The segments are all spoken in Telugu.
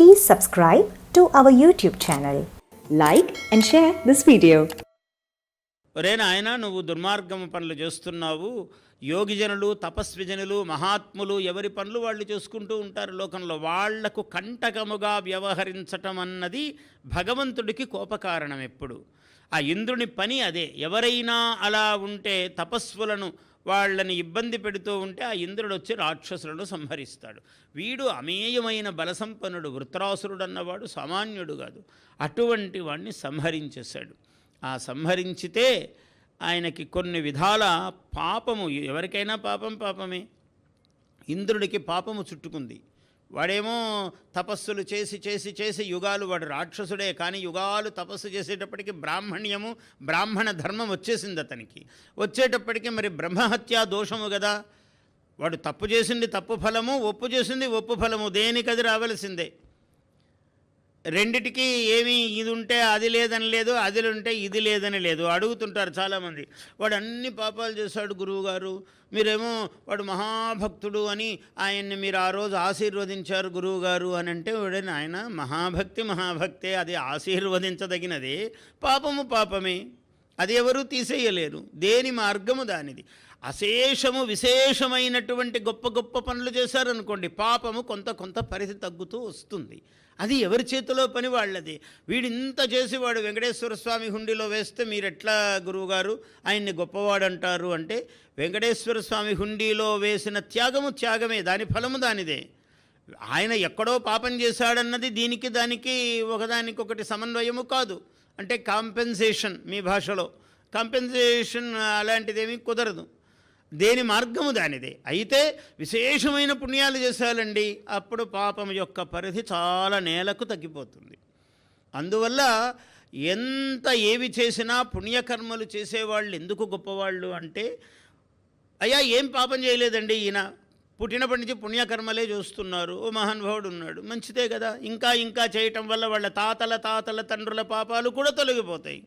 Please subscribe to our YouTube channel. Like and share this video. ఒరే నాయన నువ్వు దుర్మార్గము పనులు చేస్తున్నావు యోగిజనులు తపస్విజనులు మహాత్ములు ఎవరి పనులు వాళ్ళు చేసుకుంటూ ఉంటారు లోకంలో వాళ్ళకు కంటకముగా వ్యవహరించటం అన్నది భగవంతుడికి కోపకారణం ఎప్పుడు ఆ ఇంద్రుని పని అదే. ఎవరైనా అలా ఉంటే తపస్సులను వాళ్ళని ఇబ్బంది పెడుతూ ఉంటే ఆ ఇంద్రుడు వచ్చి రాక్షసులను సంహరిస్తాడు. వీడు అమేయమైన బలసంపన్నుడు వృత్రాసురుడు అన్నవాడు సామాన్యుడు కాదు. అటువంటి వాడిని సంహరించేశాడు. ఆ సంహరించితే ఆయనకి కొన్ని విధాల పాపము ఎవరికైనా పాపం పాపమే. ఇంద్రుడికి పాపము చుట్టుకుంది. వాడేమో తపస్సులు చేసి చేసి చేసి యుగాలు వాడు రాక్షసుడే కానీ యుగాలు తపస్సు చేసేటప్పటికి బ్రాహ్మణ్యము బ్రాహ్మణ ధర్మం వచ్చేసింది అతనికి. వచ్చేటప్పటికి మరి బ్రహ్మహత్యా దోషము కదా వాడు తప్పు చేసింది తప్పు ఫలము ఒప్పు చేసింది ఒప్పు ఫలము దేనికది రావలసిందే? రెండిటికి ఏమి ఇది ఉంటే అది లేదని లేదు అది ఉంటే ఇది లేదని లేదు. అడుగుతుంటారు చాలామంది. వాడు అన్ని పాపాలు చేశాడు గురువుగారు. మీరేమో వాడు మహాభక్తుడు అని ఆయన్ని మీరు ఆ రోజు ఆశీర్వదించారు గురువుగారు అని అంటే వాడని ఆయన మహాభక్తి మహాభక్తే అది ఆశీర్వదించదగినదే. పాపము పాపమే. అది ఎవరూ తీసేయలేరు. దేని మార్గము దానిది. అశేషము విశేషమైనటువంటి గొప్ప గొప్ప పనులు చేశారనుకోండి పాపము కొంత కొంత పరిధి తగ్గుతూ వస్తుంది. అది ఎవరి చేతిలో పని వాళ్ళది? వీడింత చేసేవాడు చేసి వాడు వెంకటేశ్వర స్వామి హుండీలో వేస్తే మీరు ఎట్లా గురువుగారు? ఆయన్ని గొప్పవాడు అంటారు అంటే వెంకటేశ్వర స్వామి హుండీలో వేసిన త్యాగము త్యాగమే దాని ఫలము దానిదే. ఆయన ఎక్కడో పాపం చేశాడన్నది దీనికి దానికి ఒకదానికొకటి సమన్వయము కాదు. అంటే కాంపెన్సేషన్ మీ భాషలో. కాంపెన్సేషన్ అలాంటిదేమీ కుదరదు. దేని మార్గము దానిదే. అయితే విశేషమైన పుణ్యాలు చేశాలండి అప్పుడు పాపం యొక్క పరిధి చాలా నేలకు తగ్గిపోతుంది. అందువల్ల ఎంత ఏవి చేసినా పుణ్యకర్మలు చేసేవాళ్ళు ఎందుకు గొప్పవాళ్ళు అంటే అయ్యా ఏం పాపం చేయలేదండి ఈయన? పుట్టినప్పటి నుంచి పుణ్యకర్మలే చూస్తున్నారు. ఓ మహానుభావుడు ఉన్నాడు మంచిదే కదా. ఇంకా ఇంకా చేయటం వల్ల వాళ్ళ తాతల తాతల తండ్రుల పాపాలు కూడా తొలగిపోతాయి.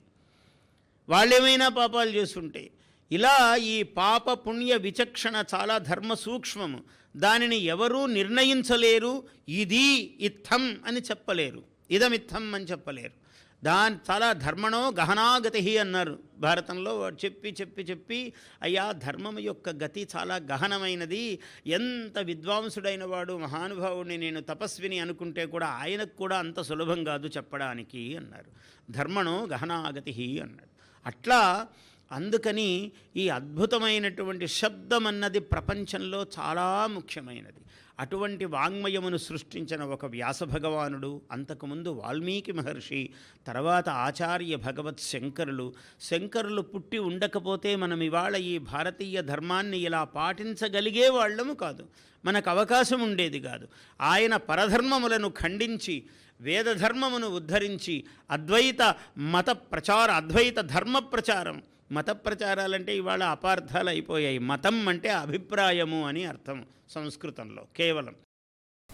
వాళ్ళేమైనా పాపాలు చేస్తుంటే ఇలా ఈ పాప పుణ్య విచక్షణ చాలా ధర్మ సూక్ష్మము దానిని ఎవరూ నిర్ణయించలేరు. ఇది ఇత్థం అని చెప్పలేరు. ఇదమిత్థం అని చెప్పలేరు. దాని చాలా ధర్మణో గహనాగతి అన్నారు. భారతంలో వాడు చెప్పి చెప్పి చెప్పి అయ్యా ధర్మం యొక్క గతి చాలా గహనమైనది. ఎంత విద్వాంసుడైన వాడు మహానుభావుడిని నేను తపస్విని అనుకుంటే కూడా ఆయనకు కూడా అంత సులభం కాదు చెప్పడానికి అన్నారు. ధర్మణో గహనాగతి అన్నాడు. అట్లా అందుకని ఈ అద్భుతమైనటువంటి శబ్దం అన్నది ప్రపంచంలో చాలా ముఖ్యమైనది. అటువంటి వాంగ్మయమును సృష్టించిన ఒక వ్యాస భగవానుడు అంతకుముందు వాల్మీకి మహర్షి తర్వాత ఆచార్య భగవత్ శంకరులు శంకరులు పుట్టి ఉండకపోతే మనం ఇవాళ ఈ భారతీయ ధర్మాన్ని ఇలా పాటించగలిగే వాళ్ళము కాదు. మనకు అవకాశం ఉండేది కాదు. ఆయన పరధర్మములను ఖండించి వేదధర్మమును ఉద్ధరించి అద్వైత మత ప్రచార అద్వైత ధర్మ ప్రచారం మత ప్రచారాలంటే ఇవాళ అపార్థాలు అయిపోయాయి మతం అంటే అభిప్రాయము అని అర్థం సంస్కృతంలో కేవలం.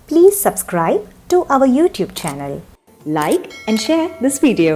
Please subscribe to our YouTube channel like and share this video